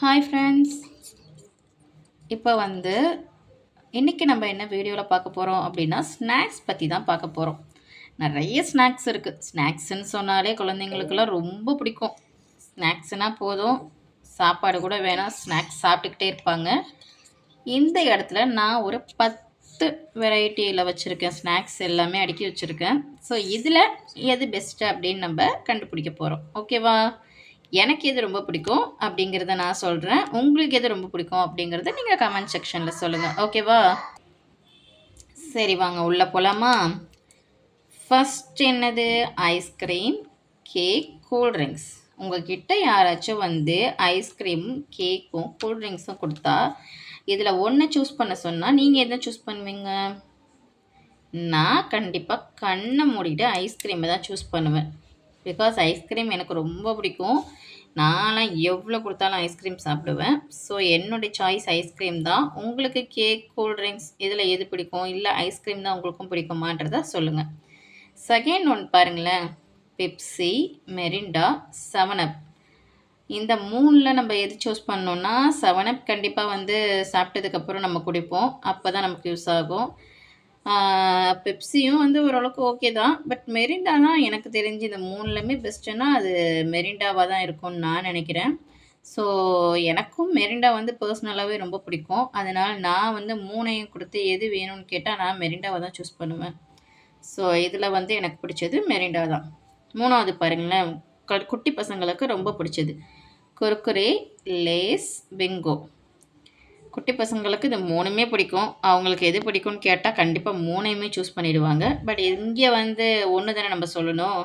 Hi friends இப்போ வந்து இன்றைக்கி நம்ம என்ன வீடியோவில் பார்க்க போகிறோம் அப்படின்னா ஸ்நாக்ஸ் பற்றி தான் பார்க்க போகிறோம் நிறைய ஸ்நாக்ஸ் இருக்குது ஸ்நாக்ஸ்ன்னு சொன்னாலே குழந்தைங்களுக்கெல்லாம் ரொம்ப பிடிக்கும். ஸ்நாக்ஸ்னால் போதும். சாப்பாடு கூட வேணாம். ஸ்நாக்ஸ் சாப்பிட்டுக்கிட்டே இருப்பாங்க. இந்த இடத்துல நான் ஒரு பத்து வெரைட்டியில் வச்சுருக்கேன். ஸ்நாக்ஸ் எல்லாமே அடுக்கி வச்சுருக்கேன். ஸோ இதில் எது பெஸ்ட்டு அப்படின்னு நம்ம கண்டுபிடிக்க போகிறோம் ஓகேவா எனக்கு எது ரொம்ப பிடிக்கும் அப்படிங்கிறத நான் சொல்கிறேன் உங்களுக்கு எது ரொம்ப பிடிக்கும் அப்படிங்கிறத நீங்கள் கமெண்ட் செக்ஷனில் சொல்லுங்கள் ஓகேவா சரி வாங்க உள்ளே போகலாமா ஃபஸ்ட் என்னது? ஐஸ்கிரீம் கேக் கூல்ட்ரிங்க்ஸ் உங்ககிட்ட யாராச்சும் வந்து ஐஸ்கிரீம் கேக்கும் கூல்ட்ரிங்க்ஸும் கொடுத்தா இதில் ஒன்று சூஸ் பண்ண சொன்னால் நீங்கள் எதை சூஸ் பண்ணுவீங்க? நான் கண்டிப்பாக கண்ணை மூடிட்டு ஐஸ்கிரீமை தான் சூஸ் பண்ணுவேன். பிகாஸ் ஐஸ்கிரீம் எனக்கு ரொம்ப பிடிக்கும். நான்லாம் எவ்வளோ கொடுத்தாலும் ஐஸ்கிரீம் சாப்பிடுவேன். ஸோ என்னுடைய சாய்ஸ் ஐஸ்கிரீம் தான். உங்களுக்கு கேக் கூல்ட்ரிங்க்ஸ் இதில் எது பிடிக்கும்? இல்லை ஐஸ்கிரீம் தான் உங்களுக்கும் பிடிக்குமான்றத சொல்லுங்கள் செகண்ட் ஒன் பாருங்களேன். பெப்சி மெரிண்டா செவனப் இந்த மூணில் நம்ம எது சூஸ் பண்ணோன்னா செவனப் கண்டிப்பாக வந்து சாப்பிட்டதுக்கப்புறம் நம்ம குடிப்போம். அப்போ தான் நமக்கு யூஸ் ஆகும். பெப்சியும் வந்து ஓரளவுக்கு ஓகே தான். பட் மெரிண்டானா எனக்கு தெரிஞ்சு இந்த மூணுலேயுமே பெஸ்ட்டுன்னா அது மெரிண்டாவாக தான் இருக்கும்னு நான் நினைக்கிறேன். ஸோ எனக்கும் மெரிண்டா வந்து பர்சனலாகவே ரொம்ப பிடிக்கும். அதனால் நான் வந்து மூணையும் கொடுத்து எது வேணும்னு கேட்டால் நான் மெரிண்டாவை தான் சூஸ் பண்ணுவேன். ஸோ இதில் வந்து எனக்கு பிடிச்சது மெரிண்டா தான். மூணாவது பாருங்களேன். குட்டி பசங்களுக்கு ரொம்ப பிடிச்சது. குர்குரே லேஸ் பிங்கோ குட்டி பசங்களுக்கு இது மூணுமே பிடிக்கும். அவங்களுக்கு எது பிடிக்கும்னு கேட்டால் கண்டிப்பாக மூணையுமே சூஸ் பண்ணிடுவாங்க. பட் இங்கே வந்து ஒன்று தானே நம்ம சொல்லணும்.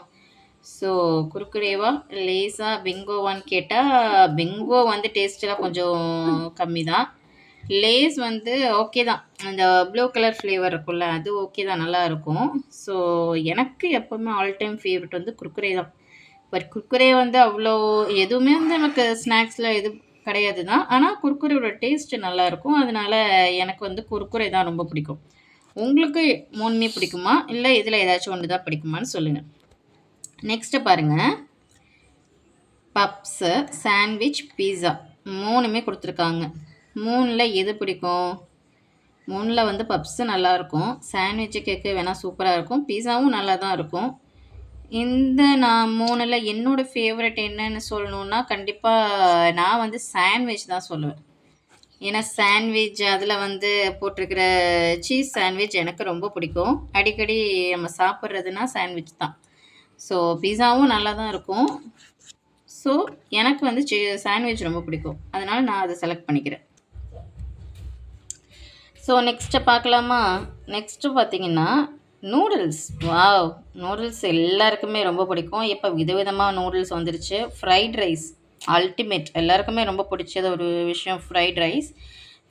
ஸோ குறுக்குரேவா லேசாக பிங்கோவான்னு கேட்டால் பிங்கோ வந்து டேஸ்ட்டெல்லாம் கொஞ்சம் கம்மி தான் லேஸ் வந்து ஓகே தான். அந்த ப்ளூ கலர் ஃப்ளேவர் இருக்கும்ல அது ஓகே தான். நல்லா இருக்கும். ஸோ எனக்கு எப்போவுமே ஆல் டைம் ஃபேவரட் வந்து குர்குரே தான். பட் குர்குரே வந்து அவ்வளோ எதுவுமே வந்து நமக்கு ஸ்நாக்ஸில் எது கிடையாது தான் ஆனால் குர்குரையோட டேஸ்ட்டு நல்லாயிருக்கும். அதனால் எனக்கு வந்து குர்குரை தான் ரொம்ப பிடிக்கும். உங்களுக்கு மூணுமே பிடிக்குமா? இல்லை இதில் ஏதாச்சும் ஒன்று தான் பிடிக்குமான்னு சொல்லுங்கள் நெக்ஸ்ட்டு பாருங்கள் பப்ஸு சாண்ட்விச் பீஸா மூணுமே கொடுத்துருக்காங்க. மூணில் எது பிடிக்கும்? மூணில் வந்து பப்ஸு நல்லாயிருக்கும். சாண்ட்விச்சு கேக்கு வேணால் சூப்பராக இருக்கும். பீஸாவும் நல்லா தான் இருக்கும். இந்த நான் மூணில் என்னோடய ஃபேவரட் என்னன்னு சொல்லணுன்னா கண்டிப்பாக நான் வந்து சாண்ட்விச் தான் சொல்லுவேன். ஏன்னா சாண்ட்விச் அதில் வந்து போட்டிருக்கிற சீஸ் சாண்ட்விச் எனக்கு ரொம்ப பிடிக்கும். அடிக்கடி நம்ம சாப்பிட்றதுனா சாண்ட்விச் தான். ஸோ பீஸாவும் நல்லா தான் இருக்கும். ஸோ எனக்கு வந்து சி சாண்ட்விச் ரொம்ப பிடிக்கும். அதனால் நான் அதை செலக்ட் பண்ணிக்கிறேன். ஸோ நெக்ஸ்ட்டு பார்க்கலாமா? நெக்ஸ்ட்டு பார்த்தீங்கன்னா நூடுல்ஸ் வாவ் நூடுல்ஸ் எல்லாருக்குமே ரொம்ப பிடிக்கும். இப்போ விதவிதமாக நூடுல்ஸ் வந்துருச்சு. ஃப்ரைட் ரைஸ் அல்டிமேட் எல்லாருக்குமே ரொம்ப பிடிச்சது ஒரு விஷயம் fried rice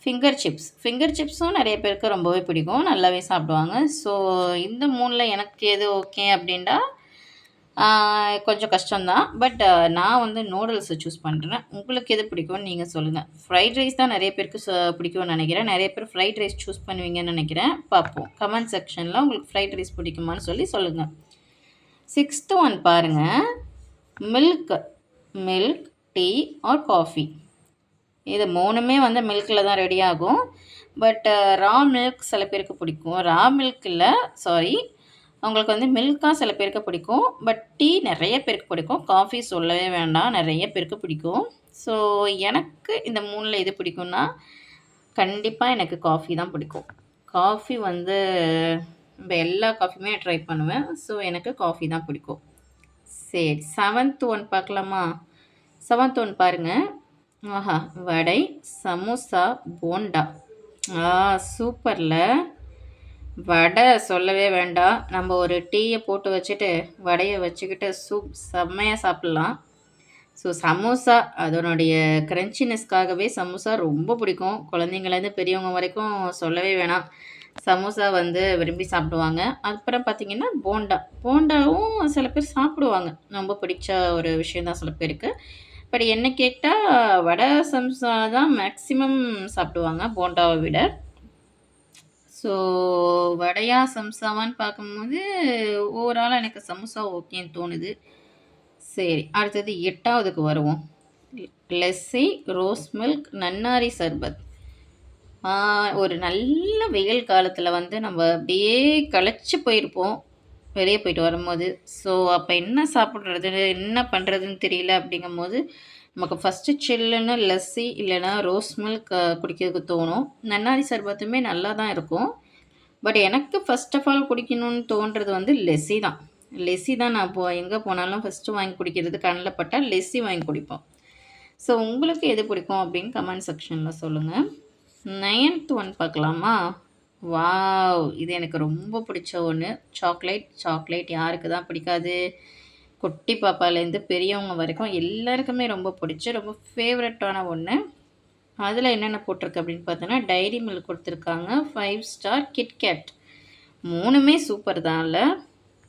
finger chips finger சிப்ஸும் நிறைய பேருக்கு ரொம்பவே பிடிக்கும். நல்லாவே சாப்பிடுவாங்க. ஸோ இந்த மூணில் எனக்கு எது ஓகே அப்படின்டா கொஞ்சம் கஷ்டம்தான். பட் நான் வந்து நூடுல்ஸை சூஸ் பண்ணுறேன் உங்களுக்கு எது பிடிக்கும்னு நீங்கள் சொல்லுங்கள் ஃப்ரைட் ரைஸ் தான் நிறைய பேருக்கு பிடிக்கும்னு நினைக்கிறேன். நிறைய பேர் ஃப்ரைட் ரைஸ் சூஸ் பண்ணுவீங்கன்னு நினைக்கிறேன். பார்ப்போம். கமெண்ட் செக்ஷனில் உங்களுக்கு ஃப்ரைட் ரைஸ் பிடிக்குமான்னு சொல்லி சொல்லுங்கள் சிக்ஸ்த்து ஒன் பாருங்கள் milk milk tea or coffee இது மூணுமே வந்து மில்கில் தான் ரெடி ஆகும். பட் ரா மில்க் சில பேருக்கு பிடிக்கும். ரா மில்க் இல்லை சாரி அவங்களுக்கு வந்து மில்காக சில பேருக்கு பிடிக்கும் பட் டீ நிறைய பேருக்கு பிடிக்கும். காஃபி சொல்லவே வேண்டாம் நிறைய பேருக்கு பிடிக்கும். ஸோ எனக்கு இந்த மூணில் எது பிடிக்கும்னா கண்டிப்பாக எனக்கு காஃபி தான் பிடிக்கும். காஃபி வந்து இப்போ எல்லா காஃபியுமே ட்ரை பண்ணுவேன். ஸோ எனக்கு காஃபி தான் பிடிக்கும். சரி செவன்த் ஒன் பார்க்கலாமா? செவன்த் ஒன் பாருங்கள் ஆஹா வடை சமோசா போண்டா. ஆ சூப்பரில். வடை சொல்லவே வேண்டாம். நம்ம ஒரு டீயை போட்டு வச்சுட்டு வடையை வச்சுக்கிட்டு சூப் செம்மையாக சாப்பிட்லாம். ஸோ சமோசா அதனுடைய க்ரன்ச்சினஸ்க்காகவே சமோசா ரொம்ப பிடிக்கும். குழந்தைங்கள்லேருந்து பெரியவங்க வரைக்கும் சொல்லவே வேணாம். சமோசா வந்து விரும்பி சாப்பிடுவாங்க. அப்புறம் பார்த்திங்கன்னா போண்டா. போண்டாவும் சில பேர் சாப்பிடுவாங்க. ரொம்ப பிடிச்ச ஒரு விஷயந்தான் சில பேருக்கு. பட் என்ன கேட்டால் வடை சமோசா தான் மேக்ஸிமம் சாப்பிடுவாங்க போண்டாவை விட. ஸோ வடையா சம்சாவான்னு பார்க்கும்போது ஓவராலாக எனக்கு சமோசா ஓகேன்னு தோணுது. சரி அடுத்தது எட்டாவதுக்கு வருவோம். லெஸ்ஸி ரோஸ் மில்க் நன்னாரி சர்பத். ஒரு நல்ல வெயில் காலத்தில் வந்து நம்ம அப்படியே களைச்சி போயிருப்போம். வெளியே போயிட்டு வரும்போது ஸோ அப்போ என்ன சாப்பிட்றது? என்ன பண்ணுறதுன்னு தெரியல. அப்படிங்கும்போது நமக்கு ஃபஸ்ட்டு சில்லுன்னு லஸ்ஸி இல்லைன்னா ரோஸ் மில்க் குடிக்கிறதுக்கு தோணும். நன்னாரி சர்பத்துமே நல்லா தான் இருக்கும். பட் எனக்கு ஃபஸ்ட் ஆஃப் ஆல் குடிக்கணும்னு தோன்றது வந்து லெஸ்ஸி தான். லெஸ்ஸி தான் நான் போ எங்கே போனாலும் ஃபஸ்ட்டு வாங்கி குடிக்கிறது கண்ணில் பட்டால் லெஸ்ஸி வாங்கி குடிப்போம். ஸோ உங்களுக்கு எது பிடிக்கும் அப்படின்னு கமெண்ட் செக்ஷனில் சொல்லுங்கள் நைன்த் ஒன் பார்க்கலாமா? வாவ் இது எனக்கு ரொம்ப பிடிச்ச ஒன்று சாக்லேட் சாக்லேட் யாருக்கு தான் பிடிக்காது? குட்டி பாப்பாலேருந்து பெரியவங்க வரைக்கும் எல்லாருக்குமே ரொம்ப பிடிச்ச ரொம்ப ஃபேவரட்டான ஒன்று அதில் என்னென்ன போட்டிருக்கு அப்படின்னு பார்த்தோன்னா டைரி மில்க் கொடுத்துருக்காங்க. ஃபைவ் ஸ்டார் கிட்கேட் மூணுமே சூப்பர் தான் இல்லை.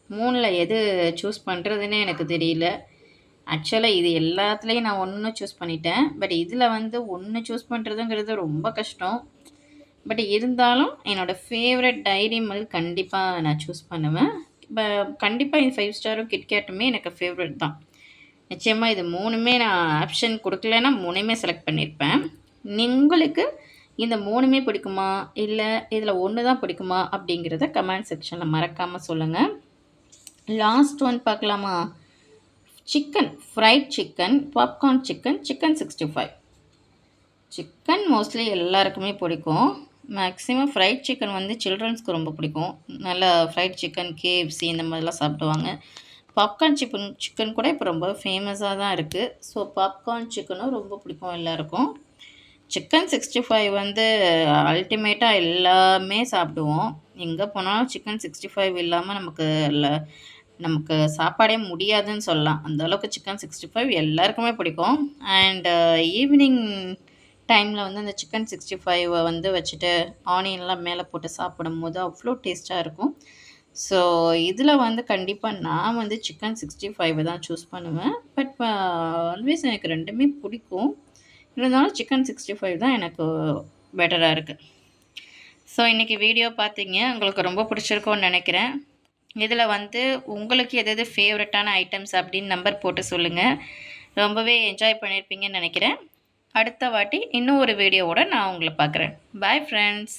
மூணில் எது சூஸ் பண்ணுறதுன்னே எனக்கு தெரியல. ஆக்சுவலாக இது எல்லாத்துலேயும் நான் ஒன்று சூஸ் பண்ணிட்டேன். பட் இதில் வந்து ஒன்று சூஸ் பண்ணுறதுங்கிறது ரொம்ப கஷ்டம். பட் இருந்தாலும் என்னோடய ஃபேவரட் டைரி மில்க் கண்டிப்பாக நான் சூஸ் பண்ணுவேன். இப்போ கண்டிப்பாக இந்த ஃபைவ் ஸ்டாரும் கிட்கேட்டுமே எனக்கு ஃபேவரட் தான். நிச்சயமாக இது மூணுமே நான் ஆப்ஷன் கொடுக்கலன்னா மூணுமே செலக்ட் பண்ணியிருப்பேன் உங்களுக்கு இந்த மூணுமே பிடிக்குமா? இல்லை இதில் ஒன்று தான் பிடிக்குமா? அப்படிங்கிறத கமெண்ட் செக்ஷனில் மறக்காமல் சொல்லுங்கள் லாஸ்ட் ஒன் பார்க்கலாமா? Chicken fried chicken popcorn chicken chicken sixty five chicken mostly எல்லாருக்குமே பிடிக்கும். மேக்ஸிமம் ஃப்ரைட் சிக்கன் வந்து சில்ட்ரன்ஸ்க்கு ரொம்ப பிடிக்கும். நல்லா ஃப்ரைட் சிக்கன் கேஎஃப்சி இந்த மாதிரிலாம் சாப்பிடுவாங்க. பாப்கார்ன் சிக்கன் சிக்கன் கூட இப்போ ரொம்ப ஃபேமஸாக தான் இருக்குது ஸோ பாப்கார்ன் சிக்கனும் ரொம்ப பிடிக்கும் எல்லாருக்கும். சிக்கன் சிக்ஸ்டி ஃபைவ் வந்து அல்டிமேட்டாக எல்லாமே சாப்பிடுவோம். எங்கே போனாலும் சிக்கன் சிக்ஸ்டி ஃபைவ் இல்லாமல் நமக்கு இல்லை நமக்கு சாப்பாடே முடியாதுன்னு சொல்லலாம். அந்த அளவுக்கு சிக்கன் சிக்ஸ்டி ஃபைவ் எல்லாருக்குமே பிடிக்கும். அண்ட் ஈவினிங் uh, டைமில் வந்து அந்த சிக்கன் சிக்ஸ்டி ஃபைவை வந்து வச்சுட்டு ஆனியன்லாம் மேலே போட்டு சாப்பிடும்போது அவ்வளோ டேஸ்ட்டாக இருக்கும். ஸோ இதில் வந்து கண்டிப்பாக நான் வந்து சிக்கன் சிக்ஸ்டி ஃபைவ் தான் சூஸ் பண்ணுவேன். பட் ஆல்வேஸ் எனக்கு ரெண்டுமே பிடிக்கும். இருந்தாலும் சிக்கன் சிக்ஸ்டி ஃபைவ் தான் எனக்கு பெட்டராக இருக்குது ஸோ இன்றைக்கி வீடியோ பார்த்தீங்க உங்களுக்கு ரொம்ப பிடிச்சிருக்கும்னு நினைக்கிறேன். இதில் வந்து உங்களுக்கு எது எது ஃபேவரட்டான ஐட்டம்ஸ் அப்படின்னு நம்பர் போட்டு சொல்லுங்கள் ரொம்பவே என்ஜாய் பண்ணியிருப்பீங்கன்னு நினைக்கிறேன். அடுத்த வாட்டி இன்னும் ஒரு வீடியோவோட நான் உங்களை பார்க்குறேன். Bye friends